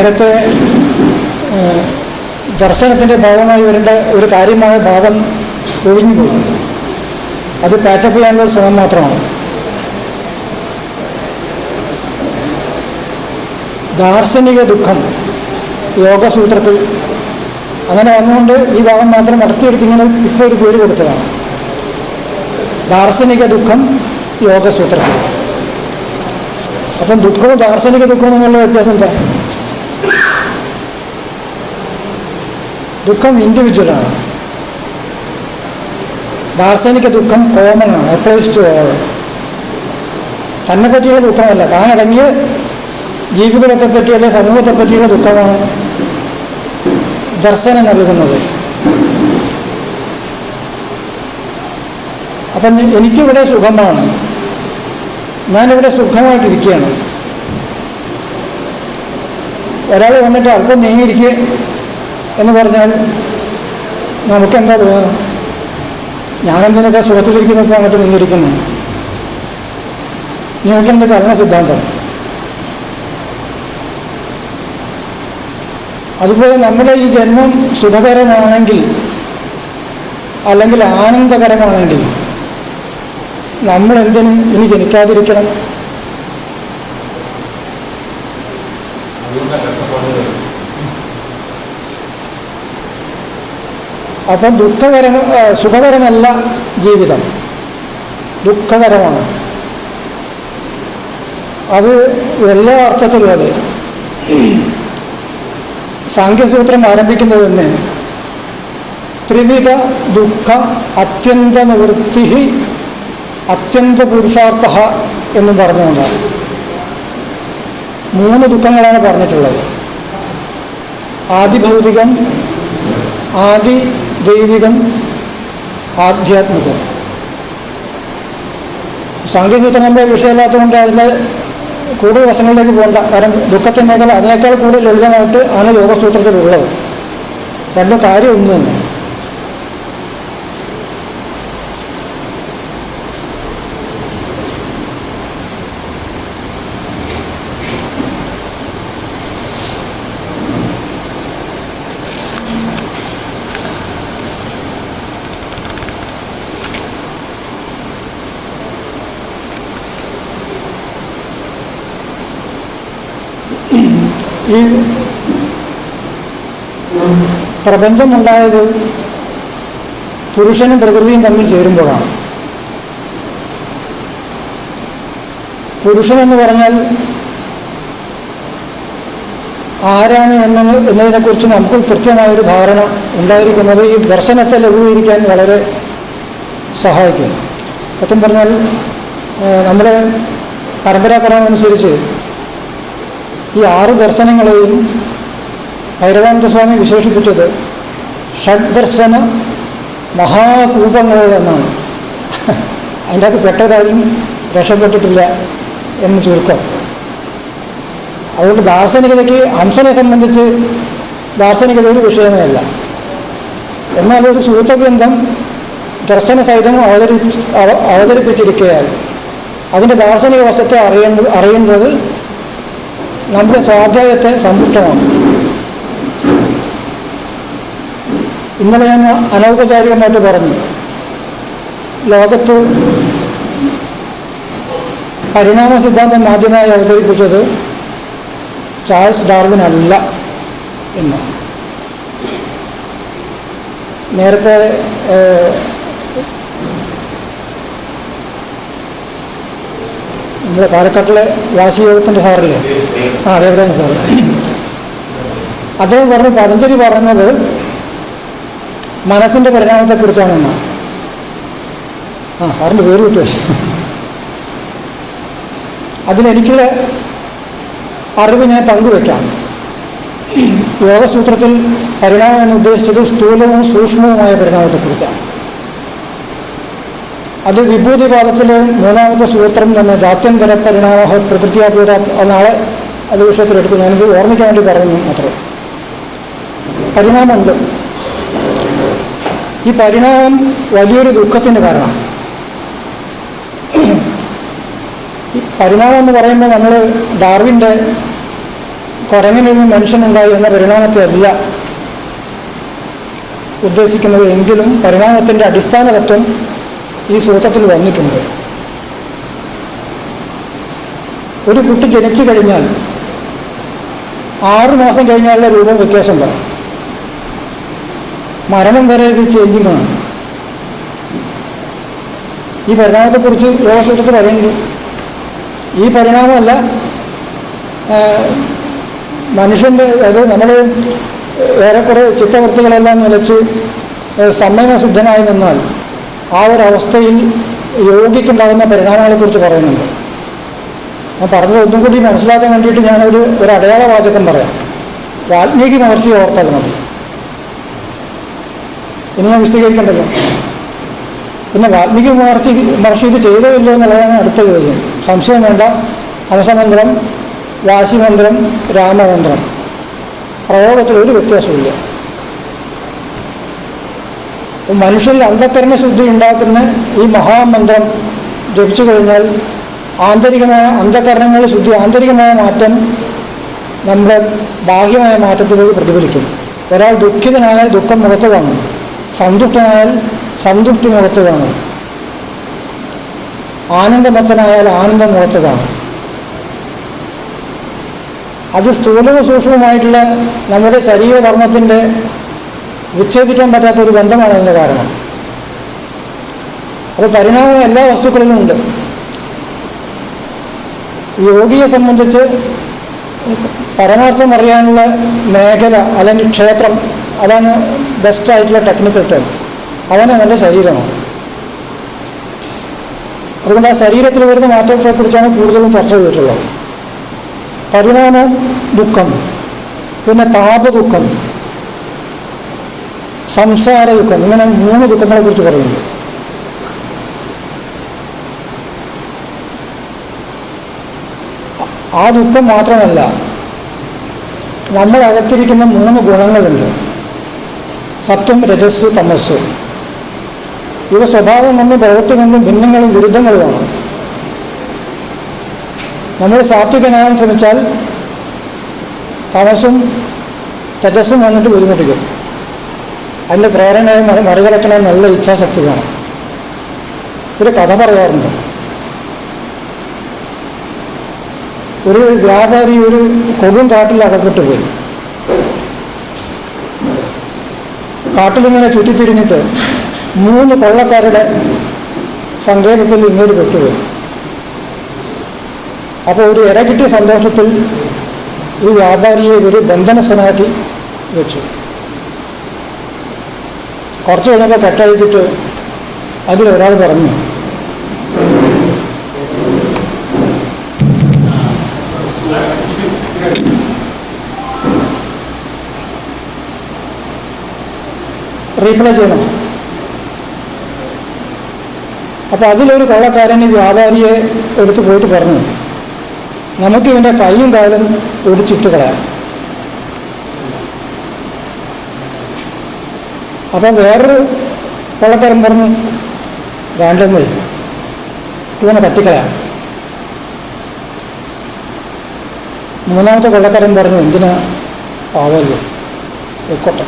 നേരത്തെ ദർശനത്തിന്റെ ഭാഗമായി വരേണ്ട ഒരു കാര്യമായ ഭാഗം ഒഴിഞ്ഞുപോയി അത് പാച്ചപ്പ് ചെയ്യാനുള്ള ശ്രമം മാത്രമാണ്. ദാർശനിക ദുഃഖം യോഗസൂത്രത്തിൽ അങ്ങനെ വന്നുകൊണ്ട് ഈ ഭാഗം മാത്രം നടത്തിയെടുത്ത് ഇങ്ങനെ ഇപ്പോൾ ഒരു പേര് കൊടുത്തതാണ്. ദാർശനിക ദുഃഖം യോഗസൂത്രത്തിൽ. അപ്പം ദുഃഖവും ദാർശനിക ദുഃഖവും എന്നുള്ള വ്യത്യാസം എന്താ? ദുഃഖം ഇൻഡിവിജ്വലാണ് ദാർശനിക ദുഃഖം കോമൺ ആണ്. അപ്ലൈസ് ടു ഓൾ തന്നെ പറ്റിയുള്ള ദുഃഖമല്ല. താനടങ്ങിയ ജീവികളത്തെ അല്ലെങ്കിൽ സമൂഹത്തെ പറ്റിയുള്ള ദുഃഖമാണ് ദർശനം നൽകുന്നത്. അപ്പം എനിക്കിവിടെ സുഖമാണ്. ഞാനിവിടെ സുഖമായിട്ടിരിക്കുകയാണ്. ഒരാൾ വന്നിട്ട് അല്പം നീങ്ങിയിരിക്കുക എന്ന് പറഞ്ഞാൽ നമുക്കെന്താ തോന്നുക ഞാനെന്തിനൊക്കെ സുഖത്തിലിരിക്കുന്നപ്പോൾ അങ്ങോട്ട് നിന്നിരിക്കുന്നു? ന്യൂട്ടന്റെ ചലന സിദ്ധാന്തം? അതുപോലെ നമ്മുടെ ഈ ജന്മം സുഖകരമാണെങ്കിൽ അല്ലെങ്കിൽ ആനന്ദകരമാണെങ്കിൽ നമ്മൾ എന്തിന് ഇനി ജനിക്കാതിരിക്കണം? അപ്പം ദുഃഖകരം സുഖകരമല്ല ജീവിതം. ദുഃഖകരമാണ്. അത് എല്ലാ അർത്ഥത്തിലും അതെ. സാഖ്യസൂത്രം ആരംഭിക്കുന്നത് തന്നെ ത്രിവിധ ദുഃഖ അത്യന്ത നിവൃത്തി അത്യന്ത പുരുഷാർത്ഥ എന്നും പറഞ്ഞുകൊണ്ടാണ്. മൂന്ന് ദുഃഖങ്ങളാണ് പറഞ്ഞിട്ടുള്ളത്. ആദിഭൗതികം ആദി ദൈവികം ആധ്യാത്മികം. സാങ്കേതികത്വം നമ്മുടെ വിഷയമല്ലാത്തതുകൊണ്ട് അതിന്റെ കൂടുതൽ വശങ്ങളിലേക്ക് പോകണ്ട. കാരണം ദുഃഖത്തിനേക്കാൾ അതിനേക്കാൾ കൂടുതൽ ലളിതമായിട്ട് ആണ് യോഗസൂത്രത്തിലുള്ളത് രണ്ട് കാര്യം ഒന്ന് തന്നെ ഈ പ്രപഞ്ചമുണ്ടായത് പുരുഷനും പ്രകൃതിയും തമ്മിൽ ചേരുമ്പോഴാണ്. പുരുഷനെന്ന് പറഞ്ഞാൽ ആരാണ് എന്നത് എന്നതിനെക്കുറിച്ച് നമുക്ക് കൃത്യമായൊരു ധാരണ ഉണ്ടായിരിക്കുന്നത് ഈ ദർശനത്തെ ലഘൂകരിക്കാൻ വളരെ സഹായിക്കും സത്യം പറഞ്ഞാൽ നമ്മുടെ പരമ്പരാക്രമം അനുസരിച്ച് ഈ ആറ് ദർശനങ്ങളെയും ഭൈരവാനന്ദ സ്വാമി വിശേഷിപ്പിച്ചത് ഷഡ്ദർശന മഹാകൂപങ്ങൾ എന്നാണ് അതിന്റെ അകത്ത് പെട്ടതായും രക്ഷപ്പെട്ടിട്ടില്ല എന്ന് ചുരുക്കം. അതുകൊണ്ട് ദാർശനികതയ്ക്ക് അംശനെ സംബന്ധിച്ച് ദാർശനികത ഒരു വിഷയമേ അല്ല. എന്നാൽ ഒരു സൂത്രഗ്രന്ഥം ദർശന സഹിതം അവതരി അവ- അവതരിപ്പിച്ചിരിക്കുകയാൽ അതിന്റെ ദാർശനിക വശത്തെ അറിയേണ്ടത് അറിയുന്നത് നമ്മുടെ സ്വാധ്യായത്തെ സമ്പുഷ്ടമാണ് ഇന്നലെ ഞാൻ അനൗപചാരികമായിട്ട് പറഞ്ഞു. ലോകത്ത് പരിണാമ സിദ്ധാന്തം ആദ്യമായി അവതരിപ്പിച്ചത് ചാൾസ് ഡാർവിൻ അല്ല എന്ന്. നേരത്തെ നമ്മുടെ പാലക്കാട്ടിലെ വാശിയോഗത്തിന്റെ സാറല്ലേ? ആ അതേപോലെ സാറ്. അദ്ദേഹം പറഞ്ഞു പതഞ്ജലി പറഞ്ഞത് മനസ്സിന്റെ പരിണാമത്തെക്കുറിച്ചാണെന്ന് ആ സാറിന്റെ പേര് വിട്ടു. അതിലെനിക്കുള്ള അറിവ് ഞാൻ പങ്കുവെക്കാം. യോഗസൂത്രത്തിൽ പരിണാമം എന്ന് ഉദ്ദേശിച്ചത് സ്ഥൂലവും സൂക്ഷ്മവുമായ പരിണാമത്തെക്കുറിച്ചാണ്. അത് വിഭൂതിപാദത്തിലെ മൂന്നാമത്തെ സൂത്രം തന്നെ ജാത്യന്തര പരിണാമ പ്രകൃതിയാപൂര നാളെ അത് വിഷയത്തിലെടുക്കും ഞാനിത് ഓർമ്മിക്കാൻ വേണ്ടി പറയുന്നു മാത്രം. പരിണാമമുണ്ട്. ഈ പരിണാമം വലിയൊരു ദുഃഖത്തിന് കാരണം ഈ പരിണാമം എന്ന് പറയുമ്പോൾ നമ്മൾ ഡാർവിന്റെ കുരങ്ങിൽ നിന്ന് മനുഷ്യനുണ്ടായി എന്ന പരിണാമത്തെ അല്ല ഉദ്ദേശിക്കുന്നത് എങ്കിലും പരിണാമത്തിന്റെ അടിസ്ഥാന തത്വം ഈ സൂത്രത്തിൽ വന്നിട്ടുണ്ട്. ഒരു കുട്ടി ജനിച്ചു കഴിഞ്ഞാൽ ആറ് മാസം കഴിഞ്ഞാലുള്ള രൂപം വ്യത്യാസം ഉണ്ടാകും മരണം വരെ ഇത് ചേഞ്ചിങ്ങാണ് ഈ പരിണാമത്തെക്കുറിച്ച് യോഗസൂത്രത്തിൽ പറയുന്നുണ്ട്. ഈ പരിണാമമല്ല മനുഷ്യന്റെ അത് നമ്മൾ ഏറെക്കുറെ ചിത്തവൃത്തികളെല്ലാം നിലച്ച് സംയമസിദ്ധനായി നിന്നാൽ ആ ഒരു അവസ്ഥയിൽ യോഗിക്കുണ്ടാകുന്ന പരിണാമങ്ങളെക്കുറിച്ച് പറയുന്നുണ്ട്. ഞാൻ പറഞ്ഞത് ഒന്നും കൂടി മനസ്സിലാക്കാൻ വേണ്ടിയിട്ട് ഞാനൊരു ഒരു അടയാള വാചകം പറയാം. വാൽമീകി മഹർഷി ഓർത്താൽ മതി. ഇനി ഞാൻ വിശദീകരിക്കണ്ടല്ലോ. പിന്നെ വാൽമീകി മഹർഷി മഹർഷി ഇത് ചെയ്തോ ഇല്ലയോ എന്നുള്ളതാണ് അടുത്ത ചോദ്യം. സംശയം വേണ്ട. ഹംസമന്ത്രം വാശിമന്ത്രം രാമമന്ത്രം. പ്രയോഗത്തിൽ ഒരു വ്യത്യാസമില്ല മനുഷ്യരിൽ അന്ധക്കരണ ശുദ്ധി ഉണ്ടാക്കുന്ന ഈ മഹാമന്ത്രം ജപിച്ചു കഴിഞ്ഞാൽ ആന്തരികമായ അന്ധകരണങ്ങളുടെ ശുദ്ധി ആന്തരികമായ മാറ്റം നമ്മുടെ ബാഹ്യമായ മാറ്റത്തിലേക്ക് പ്രതിഫലിക്കും. ഒരാൾ ദുഃഖിതനായാൽ ദുഃഖം മുഖത്ത് കാണും. സന്തുഷ്ടനായാൽ സന്തുഷ്ടി മുഖത്ത് കാണും ആനന്ദമത്തനായാൽ ആനന്ദം മുഖത്ത് കാണും അത് സ്ഥൂലവും സൂക്ഷ്മവുമായിട്ടുള്ള നമ്മുടെ ശരീരധർമ്മത്തിന്റെ വിച്ഛേദിക്കാൻ പറ്റാത്ത ഒരു ബന്ധമാണ് അതിന്റെ കാരണം. അപ്പോൾ പരിണാമം എല്ലാ വസ്തുക്കളിലും ഉണ്ട്. യോഗിയെ സംബന്ധിച്ച് പരമാർത്ഥം അറിയാനുള്ള മേഖല അല്ലെങ്കിൽ ക്ഷേത്രം അതാണ് ബെസ്റ്റായിട്ടുള്ള ടെക്നിക്കൽ ടേം അവനെ അവന്റെ ശരീരമാണ്. അതുകൊണ്ട് ആ ശരീരത്തിൽ വരുന്ന മാറ്റത്തെക്കുറിച്ചാണ് കൂടുതലും ചർച്ച ചെയ്തിട്ടുള്ളത്. പരിണാമ ദുഃഖം പിന്നെ താപദുഃഖം സംസാര ദുഃഖം ഇങ്ങനെ മൂന്ന് ദുഃഖങ്ങളെ കുറിച്ച് പറയുന്നുണ്ട് ആ ദുഃഖം മാത്രമല്ല നമ്മൾ അകത്തിരിക്കുന്ന മൂന്ന് ഗുണങ്ങളുണ്ട്. സത്വം രജസ് തമസ് ഇവ സ്വഭാവം കൊണ്ടും പ്രവൃത്തി കൊണ്ടും ഭിന്നങ്ങളും വിരുദ്ധങ്ങളുമാണ് നമ്മൾ സാത്വികനാകാൻ ശ്രമിച്ചാൽ തമസും രജസ്സും വന്നിട്ട് ബുദ്ധിമുട്ടിക്കും. അതിന്റെ പ്രേരണയെ മറികടക്കണമെന്ന് മറികടക്കണേ നല്ല ഇച്ഛാശക്തി വേണം ഒരു കഥ പറയാറുണ്ട്. ഒരു വ്യാപാരി ഒരു കൊടും കാട്ടിൽ അകപ്പെട്ടു പോയി കാട്ടിലിങ്ങനെ ചുറ്റിത്തിരിഞ്ഞിട്ട് മൂന്ന് കൊള്ളക്കാരുടെ സങ്കേതത്തിൽ ഇങ്ങോട്ട് പെട്ടുപോയി. അപ്പോൾ ഒരു ഇര കിട്ടിയ സന്തോഷത്തിൽ ഈ വ്യാപാരിയെ ഒരു ബന്ധനസ്ഥനാക്കി വെച്ചു. കുറച്ച് കഴിഞ്ഞപ്പോൾ കെട്ടഴിച്ചിട്ട് അതിലൊരാൾ പറഞ്ഞു റീപ്ലൈ ചെയ്യണം. അപ്പോൾ അതിലൊരു കൊള്ളക്കാരൻ ഈ വ്യാപാരിയെ എടുത്തു പോയിട്ട് പറഞ്ഞു. നമുക്ക് ഇവന്റെ കൈയും കാലും ഒടിച്ചിട്ട് കളയാം അപ്പം വേറൊരു കൊള്ളക്കാരൻ പറഞ്ഞു വേണ്ടെന്ന് ഇവനെ തട്ടിക്കളയാം. മൂന്നാമത്തെ കൊള്ളക്കാരൻ പറഞ്ഞു എന്തിനാ? പാവല്ലോ പൊയ്ക്കോട്ടെ.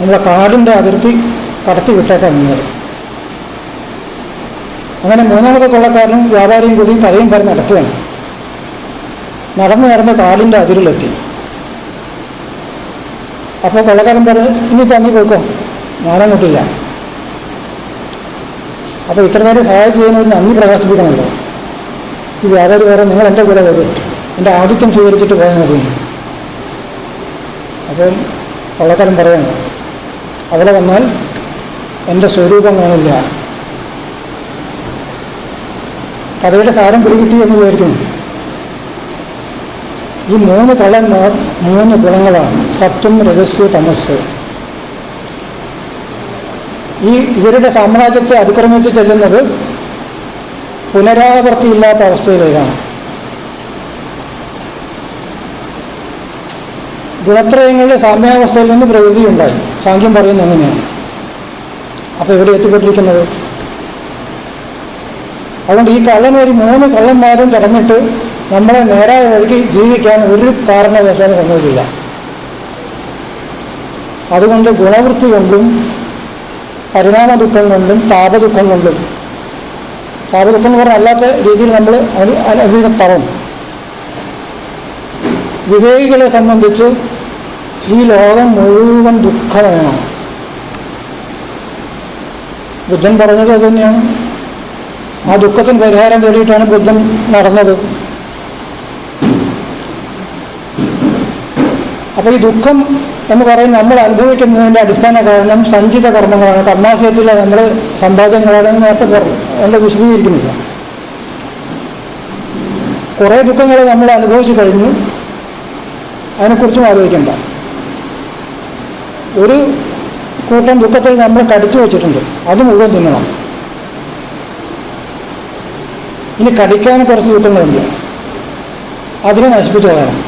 നമ്മളെ കാടിന്റെ അതിർത്തി കടത്തി വിട്ടേക്കാൻ നിന്നത് അങ്ങനെ മൂന്നാമത്തെ കൊള്ളക്കാരനും വ്യാപാരിയും കൂടി കഥയും പറഞ്ഞ് നടക്കുകയാണ്. നടന്ന് നടന്ന് കാടിന്റെ അതിരിലെത്തി. അപ്പോൾ കൊള്ളക്കാരൻ പറഞ്ഞ് ഇനി തന്നി പോയിക്കോ. ഞാനങ്ങോട്ടില്ല. അപ്പോൾ ഇത്ര നേരം സഹായം ചെയ്യുന്നവർ നന്ദി പ്രകാശിപ്പിക്കണമല്ലോ. ഈ വ്യാപാരി പറയാൻ നിങ്ങൾ എന്റെ കൂടെ വരും. എന്റെ ആദിത്യം സ്വീകരിച്ചിട്ട് പോയാൽ മതി അപ്പം കൊള്ളക്കാരൻ പറയണം അവിടെ വന്നാൽ എന്റെ സ്വരൂപം കാണില്ല കഥയുടെ സാരം പിടികിട്ടി എന്ന് വിചാരിക്കും ഈ മൂന്ന് കള്ളന്മാർ മൂന്ന് ഗുണങ്ങളാണ്. സത്വം രജസ് തമസ് ഈ ഇവരുടെ സാമ്രാജ്യത്തെ അതിക്രമിച്ച് ചെല്ലുന്നത് പുനരാവർത്തിയില്ലാത്ത അവസ്ഥയിലേക്കാണ്. ഗുണത്രയങ്ങളുടെ സാമ്യാവസ്ഥയിൽ നിന്ന് പ്രകൃതി ഉണ്ടായി. സാഖ്യം പറയുന്നത് എങ്ങനെയാണ് അപ്പോൾ ഇവിടെ എത്തിപ്പെട്ടിരിക്കുന്നത്? അതുകൊണ്ട് ഈ കള്ളൻ വഴി മൂന്ന് കള്ളന്മാരും കടന്നിട്ട് നമ്മളെ നേരായ വഴിക്ക് ജീവിക്കാൻ ഒരു കാരണവശാലും സമ്മതിക്കില്ല. അതുകൊണ്ട് ഗുണവൃത്തി കൊണ്ടും പരിണാമ ദുഃഖം കൊണ്ടും താപദുഃഖം കൊണ്ടും താപദുഃഖം എന്ന് പറഞ്ഞാൽ അല്ലാത്ത രീതിയിൽ നമ്മൾ അനുഭവിക്കുന്ന തവം വിവേകികളെ സംബന്ധിച്ച് ഈ ലോകം മുഴുവൻ ദുഃഖമയമാണ് ബുദ്ധൻ പറഞ്ഞത് അതുതന്നെയാണ് ആ ദുഃഖത്തിന് പരിഹാരം തേടിയിട്ടാണ് ബുദ്ധൻ നടന്നത്. അപ്പോൾ ഈ ദുഃഖം എന്ന് പറയുന്ന നമ്മൾ അനുഭവിക്കുന്നതിന്റെ അടിസ്ഥാന കാരണം സഞ്ചിത കർമ്മങ്ങളാണ്. കർമാശയത്തിലെ നമ്മുടെ സമ്പാദ്യങ്ങളാണെന്ന് നേരത്തെ പറഞ്ഞു. എന്റെ വിശദീകരിക്കുന്നില്ല. കുറേ ദുഃഖങ്ങൾ നമ്മൾ അനുഭവിച്ചു കഴിഞ്ഞു. അതിനെക്കുറിച്ചും ആലോചിക്കണ്ട. ഒരു കൂട്ടം ദുഃഖത്തിൽ നമ്മൾ കടിച്ചു വെച്ചിട്ടുണ്ട്. അത് മുഴുവൻ തിന്നണം. ഇനി കടിക്കാൻ കുറച്ച് ദുഃഖങ്ങളുണ്ട് അതിനെ നശിപ്പിച്ചു കളയണം.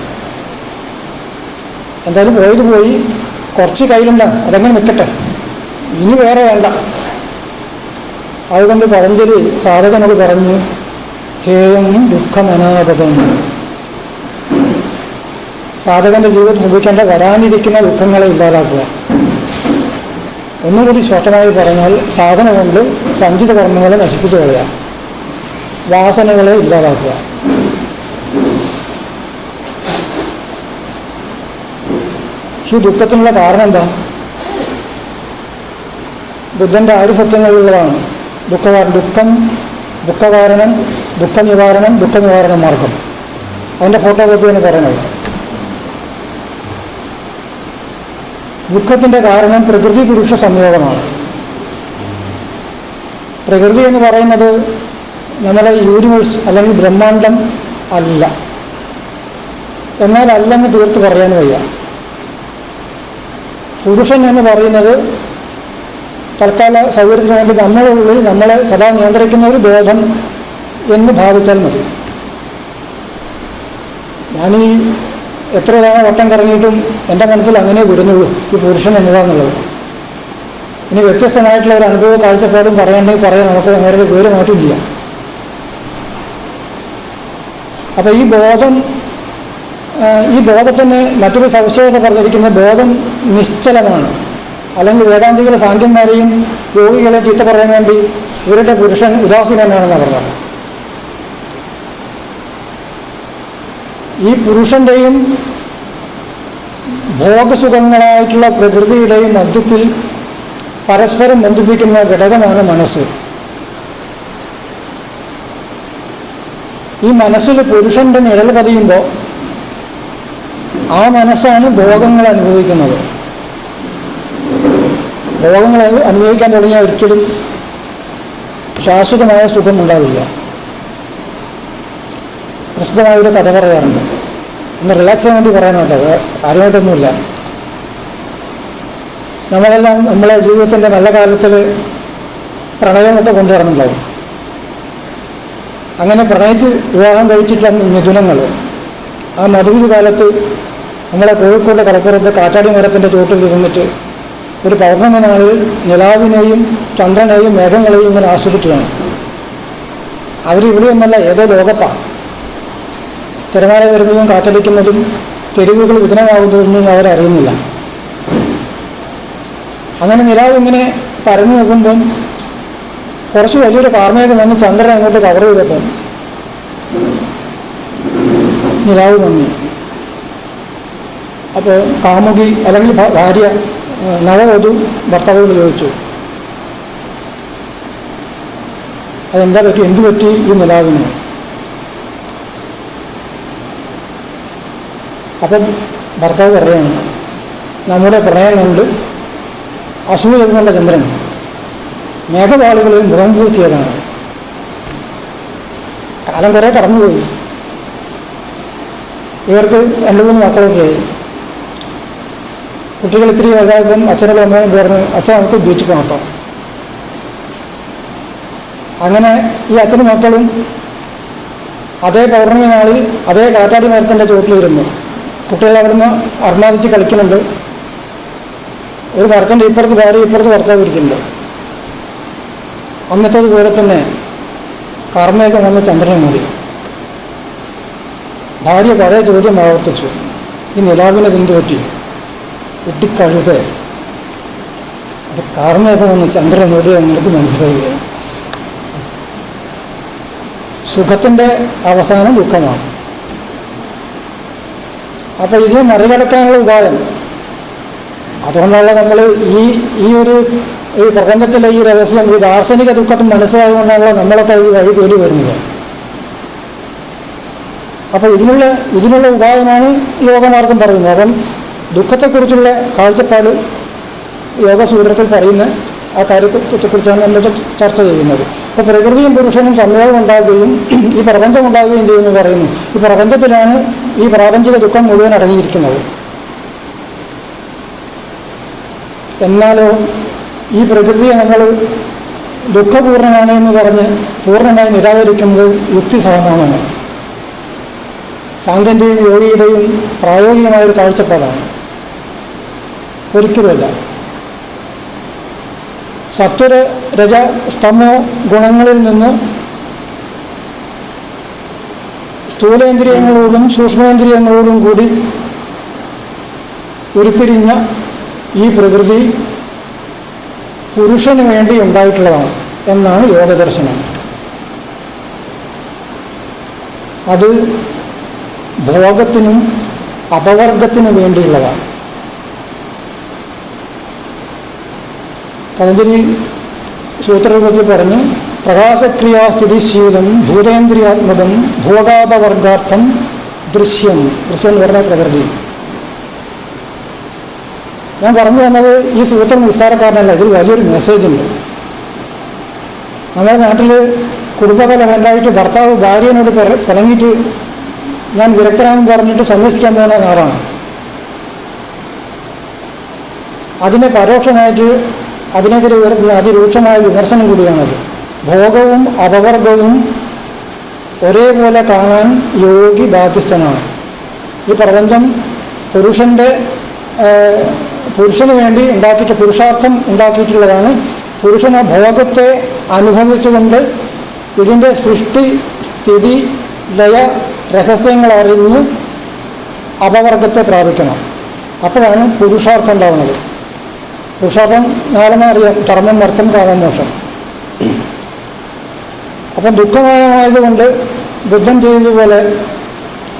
എന്തായാലും പോയത് പോയി കുറച്ച് കയ്യിലുണ്ടാകും അതങ്ങനെ നിൽക്കട്ടെ ഇനി വേറെ വേണ്ട. അതുകൊണ്ട് പഴഞ്ചൊലി സാധകനോട് പറഞ്ഞു ഹേയം ദുഃഖമനാഗതം. സാധകന്റെ ജീവിതത്തിൽ ശ്രദ്ധിക്കേണ്ട വരാനിരിക്കുന്ന ദുഃഖങ്ങളെ ഇല്ലാതാക്കുക. ഒന്നുകൂടി സ്പഷ്ടമായി പറഞ്ഞാൽ സാധന കൊണ്ട് സഞ്ചിത കർമ്മങ്ങളെ നശിപ്പിച്ചു കളയുക. വാസനകളെ ഇല്ലാതാക്കുക. ഈ ദുഃഖത്തിനുള്ള കാരണം എന്താ? ബുദ്ധന്റെ ആറ് സത്യങ്ങളിലുള്ളതാണ് ദുഃഖകാര ദുഃഖം ദുഃഖകാരണം ദുഃഖനിവാരണം നിവാരണം ദുഃഖ നിവാരണ മാർഗം. അതിന്റെ ഫോട്ടോ കോപ്പിയാണ് പറയുന്നത്. ദുഃഖത്തിന്റെ കാരണം പ്രകൃതി പുരുഷ സംയോഗമാണ്. പ്രകൃതി എന്ന് പറയുന്നത് നമ്മുടെ യൂണിവേഴ്സ് അല്ലെങ്കിൽ ബ്രഹ്മാണ്ടം അല്ല. എന്നാൽ അല്ലെന്ന് തീർത്ത് പറയാൻ വയ്യ. പുരുഷൻ എന്ന് പറയുന്നത് തൽക്കാല സൗകര്യത്തിന് വേണ്ടി നമ്മുടെ ഉള്ളിൽ നമ്മളെ സദാ നിയന്ത്രിക്കുന്ന ഒരു ബോധം എന്ന് ഭാവിച്ചാൽ മതി. ഞാനീ എത്ര തവണ വട്ടം കറങ്ങിയിട്ടും എന്റെ മനസ്സിൽ അങ്ങനെ വരുന്നുള്ളൂ ഈ പുരുഷൻ എന്നതാണെന്നുള്ളത് ഇനി വ്യത്യസ്തമായിട്ടുള്ള ഒരു അനുഭവ കാഴ്ചപ്പാടും പറയണ്ടെങ്കിൽ പറയാൻ നമുക്ക് അങ്ങനെ പേര് മാറ്റും ചെയ്യാം അപ്പോൾ ഈ ബോധം ഈ ബോധത്തിന് മറ്റൊരു സവിശേഷത പറഞ്ഞിരിക്കുന്ന ബോധം നിശ്ചലമാണ്. അല്ലെങ്കിൽ വേദാന്തികളെ സാഖ്യന്മാരെയും യോഗികളെ ചീത്ത പറയാൻ വേണ്ടി ഇവരുടെ പുരുഷൻ ഉദാസീനനാണെന്നാണ് പറഞ്ഞത്. ഈ പുരുഷന്റെയും ഭോഗസുഖങ്ങളായിട്ടുള്ള പ്രകൃതിയുടെയും മധ്യത്തിൽ പരസ്പരം ബന്ധിപ്പിക്കുന്ന ഘടകമാണ് മനസ്സ്. ഈ മനസ്സിൽ പുരുഷന്റെ നിഴൽ പതിയുമ്പോൾ ആ മനസ്സാണ് ഭോഗങ്ങൾ അനുഭവിക്കുന്നത്. ഭോഗങ്ങൾ അനുഭവിക്കാൻ തുടങ്ങിയാൽ ഒരിക്കലും ശാശ്വതമായ സുഖമുണ്ടാവില്ല പ്രസിദ്ധമായൊരു കഥ പറയാറുണ്ട്. ഒന്ന് റിലാക്സ് ചെയ്യാൻ വേണ്ടി പറയാനാട്ടോ കാര്യമായിട്ടൊന്നുമില്ല നമ്മളെല്ലാം നമ്മളെ ജീവിതത്തിന്റെ നല്ല കാലത്തിൽ പ്രണയമൊക്കെ കൊണ്ടുവരണമല്ലോ അങ്ങനെ പ്രണയിച്ച് വിവാഹം കഴിച്ചിട്ടുള്ള മിഥുനങ്ങൾ ആ മധുവിധ കാലത്ത് നമ്മളെ കോഴിക്കോട് കടപ്പുറത്ത് കാറ്റാടി മരത്തിന്റെ ചുവട്ടിൽ ഇരുന്നിട്ട് ഒരു പൗർണമി നാളിൽ നിലാവിനെയും ചന്ദ്രനെയും മേഘങ്ങളെയും ഇങ്ങനെ ആസ്വദിക്കുകയാണ്. അവരിവിടെയൊന്നല്ല ഏതോ ലോകത്താണ് തിരമാല വരുന്നതും കാറ്റടിക്കുന്നതും തെരുവുകൾ വിജനമാകുന്നതൊന്നും അവരറിയുന്നില്ല. അങ്ങനെ നിലാവ് ഇങ്ങനെ പരന്നു നിൽക്കുമ്പം കുറച്ച് വലിയൊരു കാർമേഘം വന്ന് ചന്ദ്രൻ അങ്ങോട്ട് കവർ ചെയ്തപ്പം നിലാവ് മങ്ങി. അപ്പോൾ കാമുകി അല്ലെങ്കിൽ ഭാര്യ നവവധു ഭർത്താവോട് ചോദിച്ചു അതെന്താ പറ്റി? എന്തു പറ്റി ഈ നിലാവിന്? അപ്പം ഭർത്താവ് പറയാണ് നമ്മുടെ പ്രണയം കൊണ്ട് അസൂയ ചന്ദ്രൻ മേഘപാളികളിൽ മുഖം പൂർത്തിയതാണ് കാലം കുറേ കടന്നുപോയി. ഇവർക്ക് രണ്ട് മൂന്ന് മക്കളൊക്കെ ആയി. കുട്ടികൾ ഇത്തിരി വലുതായപ്പം അച്ഛനോടും അമ്മയും പേർന്ന് അച്ഛൻ നമുക്ക് ബീച്ചിൽ പോകണം അങ്ങനെ ഈ അച്ഛനും മക്കളും അതേ പൗർണമി നാളിൽ അതേ കാറ്റാടി മരത്തിന്റെ ചുവട്ടിലിരുന്നു കുട്ടികൾ അവിടുന്ന് അർമാദിച്ച് കളിക്കുന്നുണ്ട്. ഒരു ഭർത്തന്റെ ഇപ്പുറത്ത് ഭാര്യ ഇപ്പുറത്ത് ഭർത്താവ് ഇരിക്കുന്നുണ്ട്. അന്നത്തേതുപോലെ തന്നെ കർമ്മയൊക്കെ വന്ന് ചന്ദ്രനെ മൂടി. ഭാര്യ പഴയ ചോദ്യം ആവർത്തിച്ചു. ഈ നിലാവിനെ തിന്തു പറ്റി? ഇട്ടിക്കഴുത് അത് കർമ്മയൊക്കെ വന്ന് ചന്ദ്രനെ മൂടി നിങ്ങൾക്ക് മനസ്സിലായില്ല. സുഖത്തിന്റെ അവസാനം ദുഃഖമാണ്. അപ്പോൾ ഇതിനെ മറികടക്കാനുള്ള ഉപായം. അതുകൊണ്ടുള്ള നമ്മൾ ഈ ഈ ഒരു ഈ പ്രപഞ്ചത്തിലെ ഈ രഹസ്യം ഈ ദാർശനിക ദുഃഖത്തും മനസ്സിലായതുകൊണ്ടാണല്ലോ നമ്മളൊക്കെ ഈ വഴി തേടി വരുന്നത്. അപ്പോൾ ഇതിനുള്ള ഇതിനുള്ള ഉപായമാണ് യോഗമാർഗം പറയുന്നത്. അപ്പം ദുഃഖത്തെക്കുറിച്ചുള്ള കാഴ്ചപ്പാട് യോഗസൂത്രത്തിൽ പറയുന്ന ആ കാര്യത്തെക്കുറിച്ചാണ് നമ്മൾ ചർച്ച ചെയ്യുന്നത്. അപ്പോൾ പ്രകൃതിയും പുരുഷനും സംയോഗം ഉണ്ടാകുകയും ഈ പ്രപഞ്ചം ഉണ്ടാകുകയും ചെയ്യുമെന്ന് പറയുന്നു. ഈ പ്രപഞ്ചത്തിലാണ് ഈ പ്രാപഞ്ചിക ദുഃഖം മുഴുവൻ അടങ്ങിയിരിക്കുന്നത്. എന്നാലോ ഈ പ്രകൃതിയെ നമ്മൾ ദുഃഖപൂർണമാണ് എന്ന് പറഞ്ഞ് പൂർണമായി നിരാകരിക്കുന്നത് യുക്തിസഹമാണ് സാങ്കന്റെയും യോഗിയുടെയും പ്രായോഗികമായ ഒരു കാഴ്ചപ്പാടാണ്. ഒരിക്കലുമല്ല. സത്വര രജ സ്തമോ ഗുണങ്ങളിൽ നിന്ന് സ്ഥൂലേന്ദ്രിയങ്ങളോടും സൂക്ഷ്മേന്ദ്രിയങ്ങളോടും കൂടി ഉരുത്തിരിഞ്ഞ ഈ പ്രകൃതി പുരുഷന് വേണ്ടി ഉണ്ടായിട്ടുള്ളതാണ് എന്നാണ് യോഗദർശനം. അത് ഭോഗത്തിനും അപവർഗത്തിനും വേണ്ടിയുള്ളതാണ്. പതഞ്ജലി സൂത്രരൂപത്തിൽ പറഞ്ഞു പ്രകാശക്രിയാസ്ഥിതിശീലം ഭൂതേന്ദ്രിയാത്മകം ഭോഗാപവർഗാർത്ഥം ദൃശ്യം ദൃശ്യം എന്ന് പറഞ്ഞ പ്രകൃതി. ഞാൻ പറഞ്ഞു വന്നത് ഈ സൂത്രം നിസ്സാരക്കാരനല്ല ഇതിൽ വലിയൊരു മെസ്സേജ് ഉണ്ട്. നമ്മുടെ നാട്ടിൽ കുടുംബകലം ഉണ്ടായിട്ട് ഭർത്താവ് ഭാര്യനോട് പിണങ്ങിയിട്ട് ഞാൻ വിരക്തനാണെന്ന് പറഞ്ഞിട്ട് സന്യസിക്കാൻ പോകുന്ന നാളാണ് അതിനെ പരോക്ഷമായിട്ട് അതിനെതിരെ ഉയർത്തുന്ന അതിരൂക്ഷമായ വിമർശനം കൂടിയാണത്. ഭോഗവും അപവർഗവും ഒരേപോലെ കാണാൻ യോഗി ബാധ്യസ്ഥനാണ്. ഈ പ്രപഞ്ചം പുരുഷന്റെ പുരുഷന് വേണ്ടി ഉണ്ടാക്കിയിട്ട് പുരുഷാർത്ഥം ഉണ്ടാക്കിയിട്ടുള്ളതാണ്. പുരുഷന് ഭോഗത്തെ അനുഭവിച്ചുകൊണ്ട് ഇതിന്റെ സൃഷ്ടി സ്ഥിതി ലയ രഹസ്യങ്ങൾ അറിഞ്ഞ് അപവർഗത്തെ പ്രാപിക്കണം. അപ്പോഴാണ് പുരുഷാർത്ഥം ഉണ്ടാവുന്നത്. പുരുഷാർത്ഥം നാലെണ്ണം അറിയാം. ധർമ്മം അർത്ഥം കാമം മോക്ഷം. അപ്പം ദുഃഖമയമായതുകൊണ്ട് ബുദ്ധൻ ചെയ്തതുപോലെ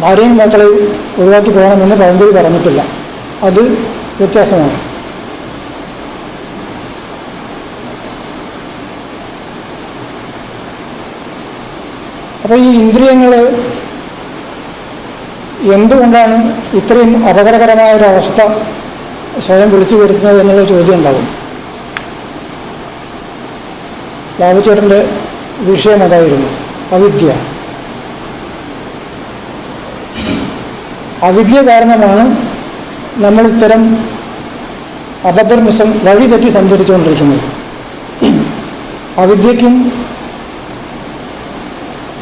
ഭാര്യയും മക്കളെയും ഒഴിവാക്കി പോകണമെന്ന് പഴഞ്ചൊല്ലി പറഞ്ഞിട്ടില്ല. അത് വ്യത്യാസമാണ്. അപ്പോൾ ഈ ഇന്ദ്രിയങ്ങൾ എന്തുകൊണ്ടാണ് ഇത്രയും അപകടകരമായ അവസ്ഥ സ്വയം വിളിച്ചു വരുത്തുന്നത് എന്നുള്ള ചോദ്യം ഉണ്ടാകും. ബാബുചേട്ടന്റെ വിഷയം അതായിരുന്നു അവിദ്യ. അവിദ്യ കാരണമാണ് നമ്മൾ ഇത്തരം അബദ്ധർമിസം വഴി തെറ്റി സഞ്ചരിച്ചുകൊണ്ടിരിക്കുന്നത്. അവിദ്യയ്ക്കും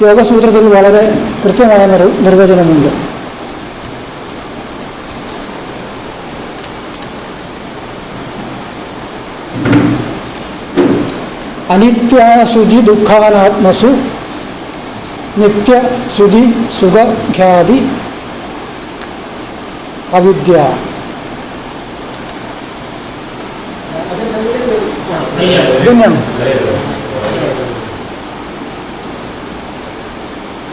യോഗസൂത്രത്തിൽ വളരെ കൃത്യമായ നിർ നിർവചനമുണ്ട് അനിത്യാശുചി ദുഃഖാനാത്മസു നിത്യ ശുചി സുഖഖ്യാതി അവിദ്യ. ഇതന്നെയാണ്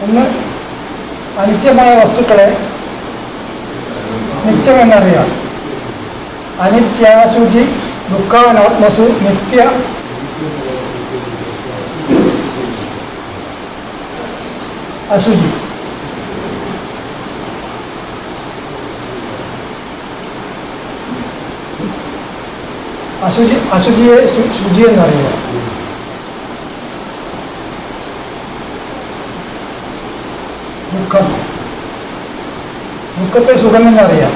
ഒന്ന് അനിത്യമായ വസ്തുക്കളെ നിത്യമെന്നറിയാം. അനിത്യാശുചി ദുഃഖാനാത്മസു നിത്യ അശുചി അശുചി അശുചിയെ ശു- ശുചി എന്നറിയുക ദുഃഖം ദുഃഖത്തെ സുഖമെന്നറിയാം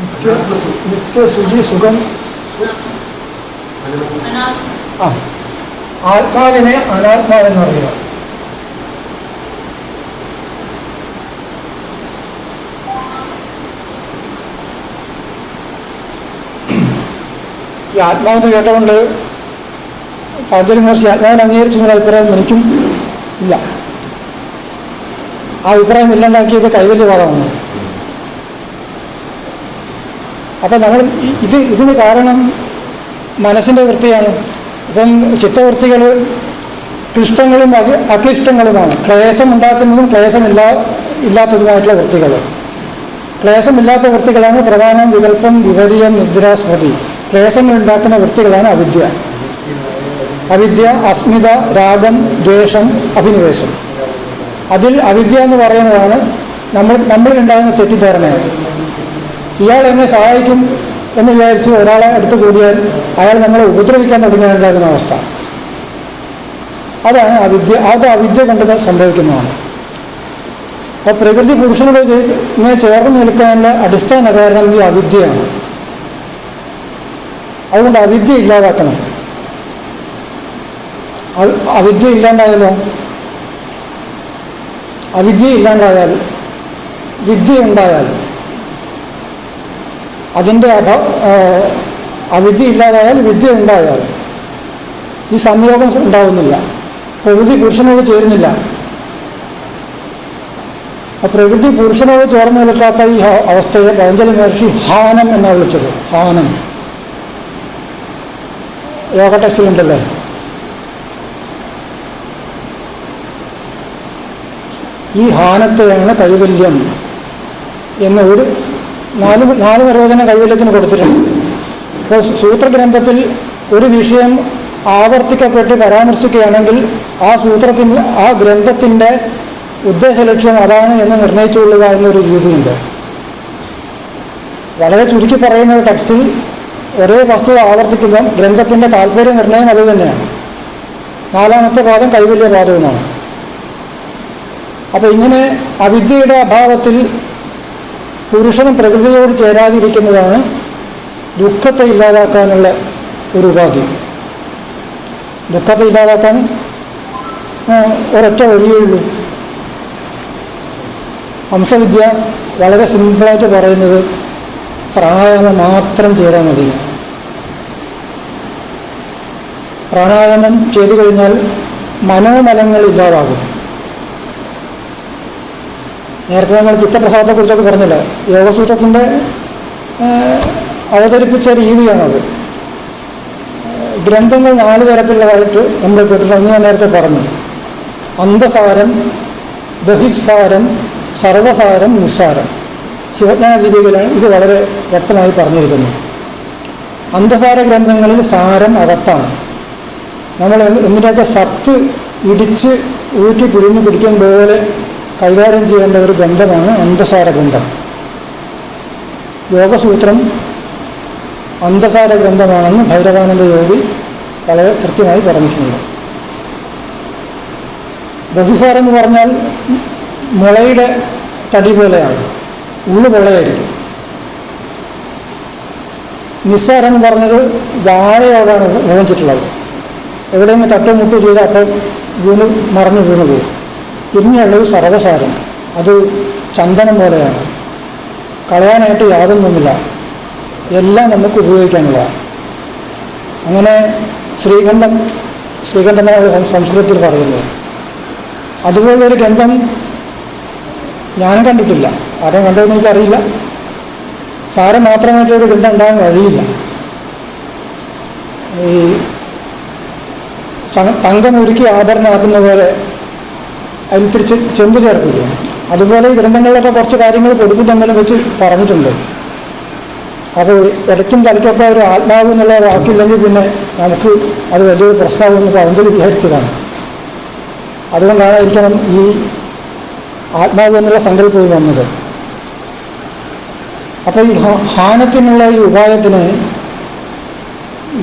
നിത്യ നിത്യ ശുചി സുഖം ആ ആത്മാവിനെ അനാത്മാവെന്നറിയുക. ഈ ആത്മാവെന്ന് കേട്ടുകൊണ്ട് പതഞ്ജലി മഹർഷി ആത്മാവിനെ അംഗീകരിച്ചു എന്നുള്ള അഭിപ്രായം എനിക്കും ഇല്ല. ആ അഭിപ്രായം ഇല്ലാണ്ടാക്കിയത് കൈവല്യവാദമാണ് അപ്പം നമ്മൾ ഇത് ഇതിന് കാരണം മനസ്സിന്റെ വൃത്തിയാണ്. ഇപ്പം ചിത്തവൃത്തികൾ ക്ലിഷ്ടങ്ങളും അതി അക്ലിഷ്ടങ്ങളുമാണ്. ക്ലേശം ഉണ്ടാക്കുന്നതും ക്ലേശമില്ലാ ഇല്ലാത്തതുമായിട്ടുള്ള വൃത്തികൾ ക്ലേശമില്ലാത്ത വൃത്തികളാണ് പ്രധാനം വികല്പം വിപരീയം നിദ്ര സ്മൃതി ക്ലേശങ്ങൾ ഉണ്ടാക്കുന്ന വൃത്തികളാണ് അവിദ്യ. അവിദ്യ അസ്മിത രാഗം ദ്വേഷം അഭിനിവേശം. അതിൽ അവിദ്യ എന്ന് പറയുന്നതാണ് നമ്മൾ നമ്മളിലുണ്ടാകുന്ന തെറ്റിദ്ധാരണയാണ്. ഇയാൾ എന്നെ സഹായിക്കും എന്ന് വിചാരിച്ച് ഒരാളെ അടുത്ത് കൂടിയാൽ അയാൾ നമ്മളെ ഉപദ്രവിക്കാൻ തുടങ്ങിയാൽ ഉണ്ടാകുന്ന അവസ്ഥ. അതാണ് അവിദ്യ അത് അവിദ്യ കൊണ്ട് സംഭവിക്കുന്നതാണ്. അപ്പോൾ പ്രകൃതി പുരുഷനോട് ചേർന്ന് നിൽക്കാനുള്ള അടിസ്ഥാന കാരണം ഈ അവിദ്യയാണ്. അതുകൊണ്ട് അവിദ്യ ഇല്ലാതാക്കണം. അവിദ്യ ഇല്ലാണ്ടായാലോ? അവിദ്യ ഇല്ലാണ്ടായാൽ വിദ്യ ഉണ്ടായാൽ അതിന്റെ അഭ അവിദ്യ ഇല്ലാതായാൽ വിദ്യ ഉണ്ടായാൽ ഈ സംയോഗം ഉണ്ടാവുന്നില്ല. പ്രകൃതി പുരുഷനോട് ചേരുന്നില്ല. പ്രകൃതി പുരുഷനോട് ചേർന്ന് നിൽക്കാത്ത ഈ അവസ്ഥയെ പതഞ്ജലി മഹർഷി ഹാനം എന്നാണ് വിളിച്ചത്. ഹാനം. യോഗ ടെക്സിലുണ്ടല്ലേ ഈ ഹാനത്തെയാണ് കൈവല്യം എന്ന ഒരു നാല് നാല് നിർവചനം കൈവല്യത്തിന് കൊടുത്തിട്ടുണ്ട്. അപ്പോൾ സൂത്രഗ്രന്ഥത്തിൽ ഒരു വിഷയം ആവർത്തിക്കപ്പെട്ട് പരാമർശിക്കുകയാണെങ്കിൽ ആ സൂത്രത്തിൽ ആ ഗ്രന്ഥത്തിന്റെ ഉദ്ദേശ ലക്ഷ്യം അതാണ് എന്ന് നിർണയിച്ചുകൊള്ളുക എന്നൊരു രീതിയുണ്ട്. വളരെ ചുരുക്കി പറയുന്ന ഒരു ടെക്സ്റ്റിൽ ഒരേ വസ്തു ആവർത്തിക്കുമ്പം ഗ്രന്ഥത്തിന്റെ താല്പര്യ നിർണയം അത് തന്നെയാണ്. നാലാമത്തെ പാദം കൈവല്യ പാദവുമാണ് അപ്പോൾ ഇങ്ങനെ അവിദ്യയുടെ അഭാവത്തിൽ പുരുഷനും പ്രകൃതിയോട് ചേരാതിരിക്കുന്നതാണ് ദുഃഖത്തെ ഇല്ലാതാക്കാനുള്ള ഒരു ഉപാധി. ദുഃഖത്തെ ഇല്ലാതാക്കാൻ ഒരൊറ്റ വഴിയേ ഉള്ളൂ. വംശവിദ്യ വളരെ സിമ്പിളായിട്ട് പറയുന്നത് പ്രാണായാമം മാത്രം ചെയ്താൽ മതി. പ്രാണായാമം ചെയ്തു കഴിഞ്ഞാൽ മനോമലങ്ങൾ ഇല്ലാതാകും. നേരത്തെ നമ്മൾ ചിത്തപ്രസാദത്തെക്കുറിച്ചൊക്കെ പറഞ്ഞില്ല? യോഗസൂത്രത്തിന്റെ അവതരിപ്പിച്ച രീതിയാണത്. ഗ്രന്ഥങ്ങൾ നാല് തരത്തിലുള്ളതായിട്ട് നമ്മൾ കേട്ടിട്ടുണ്ട്. ഞാൻ നേരത്തെ പറഞ്ഞു. അന്തസാരം ബഹിസാരം സർവസാരം നിസ്സാരം. ശിവജ്ഞാന ദീപികയിലാണ് ഇത് വളരെ വ്യക്തമായി പറഞ്ഞിരിക്കുന്നത്. അന്തസാര ഗ്രന്ഥങ്ങളിൽ സാരം അകത്താണ്. നമ്മൾ എന്തിനൊക്കെ സത്ത് ഇടിച്ച് ഊറ്റി പിഴിഞ്ഞ് കുടിക്കും കൈകാര്യം ചെയ്യേണ്ട ഒരു ഗ്രന്ഥമാണ് അന്തസാര ഗ്രന്ഥം യോഗസൂത്രം അന്തസാര ഗ്രന്ഥമാണെന്ന് ഭൈരവാനന്ദ യോഗി വളരെ കൃത്യമായി പറഞ്ഞിട്ടുണ്ട്. എന്ന് പറഞ്ഞാൽ മുളയുടെ തടി പോലെയാണ്. ഉള്ളു പൊള്ളയായിരിക്കും. നിസ്സാരം എന്ന് പറഞ്ഞത് വാഴയോടാണ് വിളഞ്ഞിട്ടുള്ളത് എവിടെ നിന്ന് തട്ടോ മുട്ടോ ചെയ്താൽ അപ്പം വീണ് മറഞ്ഞു വീണ് പോകും. പിന്നെയുള്ളത് സർവസാരം അത് ചന്ദനം പോലെയാണ്. കളയാനായിട്ട് യാതൊന്നുമില്ല. എല്ലാം നമുക്ക് ഉപയോഗിക്കാനുള്ളതാണ് അങ്ങനെ ശ്രീകണ്ഠൻ ശ്രീകണ്ഠനാണ് സംസ്കൃതത്തിൽ പറയുന്നത് അതുപോലൊരു ഗ്രന്ഥം ഞാൻ കണ്ടിട്ടില്ല. ആരും കണ്ടതെന്ന് എനിക്കറിയില്ല. സാരം മാത്രമായിട്ട് ഒരു ഗ്രന്ഥം ഉണ്ടാകാൻ വഴിയില്ല. ഈ തങ്കം ഉരുക്കി ആഭരണമാക്കുന്ന പോലെ തിരിച്ച് ചെമ്പ് ചേർക്കില്ല അതുപോലെ ഗ്രന്ഥങ്ങളിലൊക്കെ കുറച്ച് കാര്യങ്ങൾ പൊടിപ്പിട്ടെങ്കിലും വെച്ച് പറഞ്ഞിട്ടുണ്ട്. അപ്പോൾ ഇടയ്ക്കും തലയ്ക്കൊക്കെ ഒരു ആത്മാവ് എന്നുള്ള വാക്കില്ലെങ്കിൽ പിന്നെ നമുക്ക് അത് വലിയൊരു പ്രശ്നമാകുമെന്ന് പതഞ്ജലി വിചാരിച്ചതാണ്. അതുകൊണ്ടായിരിക്കണം ഈ ആത്മാവ് എന്നുള്ള സങ്കല്പം വന്നത്. അപ്പോൾ ഈ ഹാനത്തിനുള്ള ഈ ഉപായത്തിന്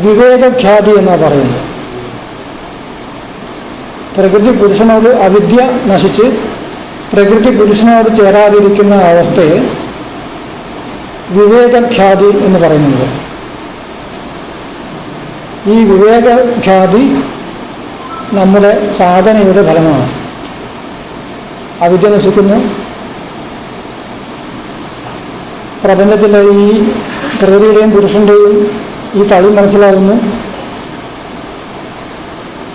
വിവേകഖ്യാതി എന്നാണ് പറയുന്നത്. പ്രകൃതി പുരുഷനോട് അവിദ്യ നശിച്ച് പ്രകൃതി പുരുഷനോട് ചേരാതിരിക്കുന്ന അവസ്ഥയെ വിവേകഖ്യാതി എന്ന് പറയുന്നത്. ഈ വിവേകഖ്യാതി നമ്മുടെ സാധനയുടെ ഫലമാണ്. അവിദ്യ നശിക്കുന്നു. പ്രപഞ്ചത്തിലെ ഈ പ്രകൃതിയുടെയും പുരുഷന്റെയും ഈ തളി മനസ്സിലാവുന്നു.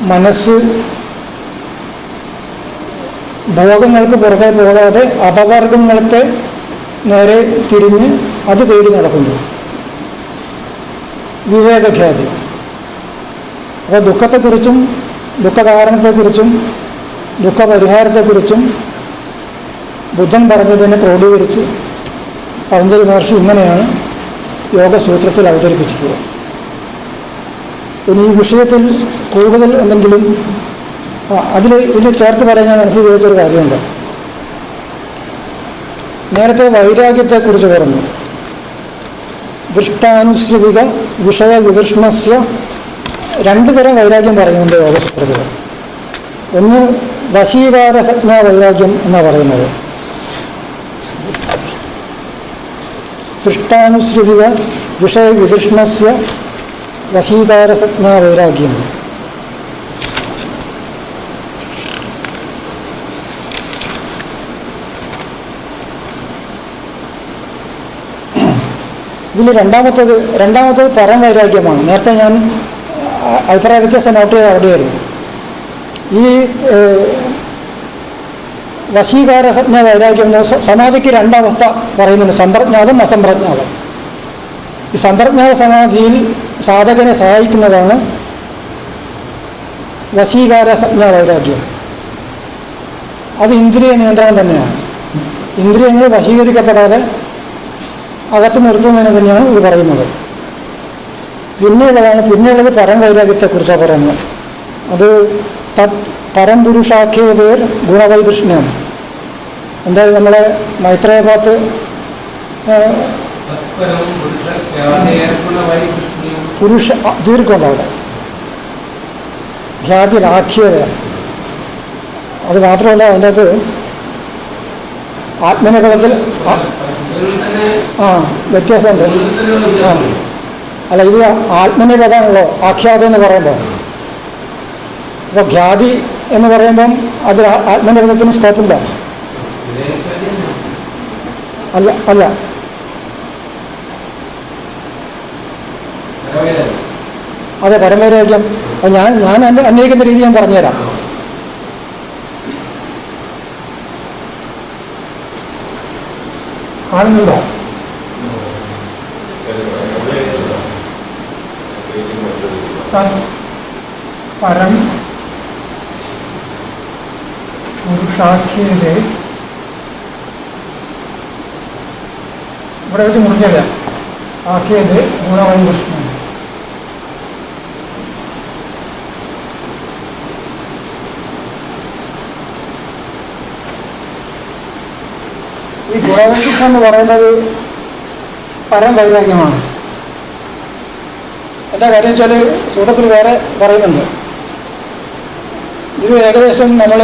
മനസ്സ് ഭോഗങ്ങൾക്ക് പുറകെ പോകാതെ അപവർഗങ്ങൾക്ക് നേരെ തിരിഞ്ഞ് അത് തേടി നടക്കുന്നു. വിവേകഖ്യാതി. അപ്പോൾ ദുഃഖത്തെക്കുറിച്ചും ദുഃഖകാരണത്തെക്കുറിച്ചും ദുഃഖപരിഹാരത്തെക്കുറിച്ചും ബുദ്ധൻ പറഞ്ഞതിനെ ക്രോഡീകരിച്ച് പതഞ്ജലി മഹർഷി ഇങ്ങനെയാണ് യോഗസൂത്രത്തിൽ അവതരിപ്പിച്ചിട്ടുള്ളത്. ഇനി ഈ വിഷയത്തിൽ കൂടുതൽ എന്തെങ്കിലും അതിൽ ഇതിൽ ചേർത്ത് പറയാൻ ഞാൻ മനസ്സിൽ ചോദിച്ചൊരു കാര്യമുണ്ട്. നേരത്തെ വൈരാഗ്യത്തെക്കുറിച്ച് പറഞ്ഞു. ദൃഷ്ടാനുശ്രവിക വിഷയ വിതൃഷ്ണസ്യ രണ്ട് തരം വൈരാഗ്യം പറയുന്നുണ്ട് യോഗസ്കൃതികൾ ഒന്ന് വശീകാരസജ്ഞ വൈരാഗ്യം എന്നാണ് പറയുന്നത്. ദൃഷ്ടാനുശ്രവിക വിഷയ വിതൃഷ്ണസ്യ വശീകാരസജ്ഞ വൈരാഗ്യം. ഇതിൽ രണ്ടാമത്തേത് രണ്ടാമത്തേത് പരം വൈരാഗ്യമാണ്. നേരത്തെ ഞാൻ അഭിപ്രായ വ്യത്യാസം നോട്ട് ചെയ്ത് അവിടെയായിരുന്നു. ഈ വശീകാര വശീകാരസജ്ഞ വൈരാഗ്യം സമാധിക്ക് രണ്ടവസ്ഥ പറയുന്നുണ്ട്. സമ്പ്രജ്ഞാതം അസംപ്രജ്ഞാതം. ഈ സമ്പ്രജ്ഞാത സമാധിയിൽ സാധകനെ സഹായിക്കുന്നതാണ് വശീകാരസജ്ഞ വൈരാഗ്യം. അത് ഇന്ദ്രിയ നിയന്ത്രണം തന്നെയാണ്. ഇന്ദ്രിയങ്ങൾ വശീകരിക്കപ്പെടാതെ അകത്ത് നിർത്തുന്നതിന് തന്നെയാണ് ഇത് പറയുന്നത്. പിന്നെയുള്ളതാണ് പിന്നെയുള്ളത് പരം വൈരാഗ്യത്തെക്കുറിച്ചാണ് പറയുന്നത്. അത് തത് പരംപുരുഷാഖ്യേതേർ ഗുണവൈതൃഷ്ണ്യം എന്തായാലും നമ്മുടെ മൈത്രേയഭാഗത്ത് തത്പരം പുരുഷ ദീർഘമുണ്ട് അവിടെ. ഖ്യാതിരാഖ്യത അത് മാത്രമല്ല അതിന്റെ അകത്ത് ആത്മനിപദത്തിൽ ആ, വ്യത്യാസമുണ്ട്. ആ. അല്ല ഇത് ആത്മനിപദമാണല്ലോ ആഖ്യാതി എന്ന് പറയുമ്പോൾ. അപ്പോൾ ഖ്യാതി എന്ന് പറയുമ്പം അതിൽ ആത്മനിപദത്തിന് സ്കോപ്പില്ല അല്ല അല്ല. അതെ പരമവൈരാഗ്യം. ഞാൻ ഞാൻ അന്വേഷിക്കുന്ന രീതി ഞാൻ പറഞ്ഞുതരാം. കാണുന്നുണ്ടോ തത് പരം പുരുഷാഖ്യതേ ഇവിടെ വെച്ച് മുറിഞ്ഞല്ല ആഖ്യത് ഗുണവൈകൃഷ്ണൻ ഈ ഗുണവൈകൃഷ്ണൻ എന്ന് പറയുന്നത് പരം വൈരാഗ്യമാണ് എന്താ കാര്യം വെച്ചാൽ സൂത്രത്തിൽ വേറെ പറയുന്നുണ്ട്. ഇത് ഏകദേശം നമ്മൾ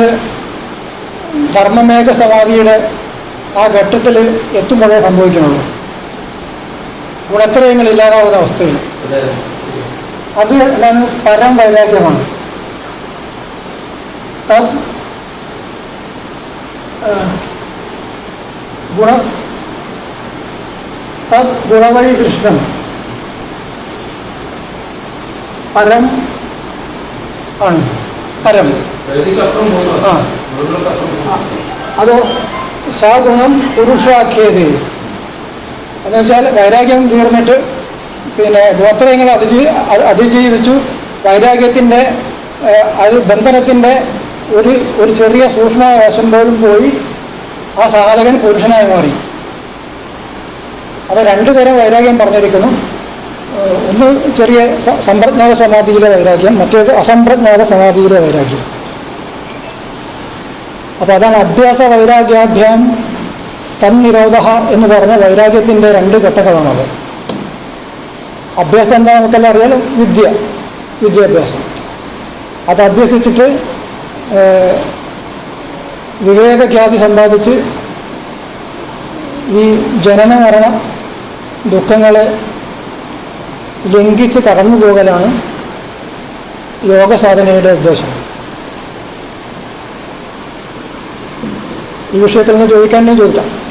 ധർമ്മമേഘ സമാധിയുടെ ആ ഘട്ടത്തിൽ എത്തുമ്പോഴേ സംഭവിക്കുന്നുള്ളൂ. ഗുണത്രയങ്ങൾ ഇല്ലാതാവുന്ന അവസ്ഥയിൽ അത് എന്താണ്? പരം വൈരാഗ്യമാണ് തത് ഗുണ തത് ഗുണവഴി കൃഷ്ണൻ. പരം ആണ്. പരം. ആ. അതോ സഗുണം പുരുഷാഖ്യത്. എന്നുവെച്ചാൽ വൈരാഗ്യം തീർന്നിട്ട് പിന്നെ ഗോത്രങ്ങൾ അതിജീ അതിജീവിച്ചു. വൈരാഗ്യത്തിന്റെ അത് ബന്ധനത്തിന്റെ ഒരു ഒരു ചെറിയ സൂക്ഷ്മവശം പോലും പോയി. ആ സാധകൻ പുരുഷനായി മാറി. അപ്പോൾ രണ്ടുപേരെ വൈരാഗ്യം പറഞ്ഞിരിക്കുന്നു. ഒന്ന് ചെറിയ സമ്പ്രജ്ഞാത സമാധിയിലെ വൈരാഗ്യം മറ്റേത് അസംപ്രജ്ഞാത സമാധിയിലെ വൈരാഗ്യം. അപ്പോൾ അതാണ് അഭ്യാസ വൈരാഗ്യാഭ്യാം തന്നിരോധ എന്ന് പറഞ്ഞ വൈരാഗ്യത്തിന്റെ രണ്ട് ഘട്ടങ്ങളാണത്. അഭ്യാസം എന്താ നമുക്കെല്ലാം അറിയാലോ? വിദ്യ. വിദ്യാഭ്യാസം. അത് അഭ്യസിച്ചിട്ട് വിവേകഖ്യാതി സമ്പാദിച്ച് ഈ ജനന മരണ ദുഃഖങ്ങളെ ലംഘിച്ച് കടന്നു പോകലാണ് യോഗസാധനയുടെ ഉദ്ദേശം. ഈ വിഷയത്തിൽ നിന്ന് ചോദിക്കാൻ ചോദിക്കാം.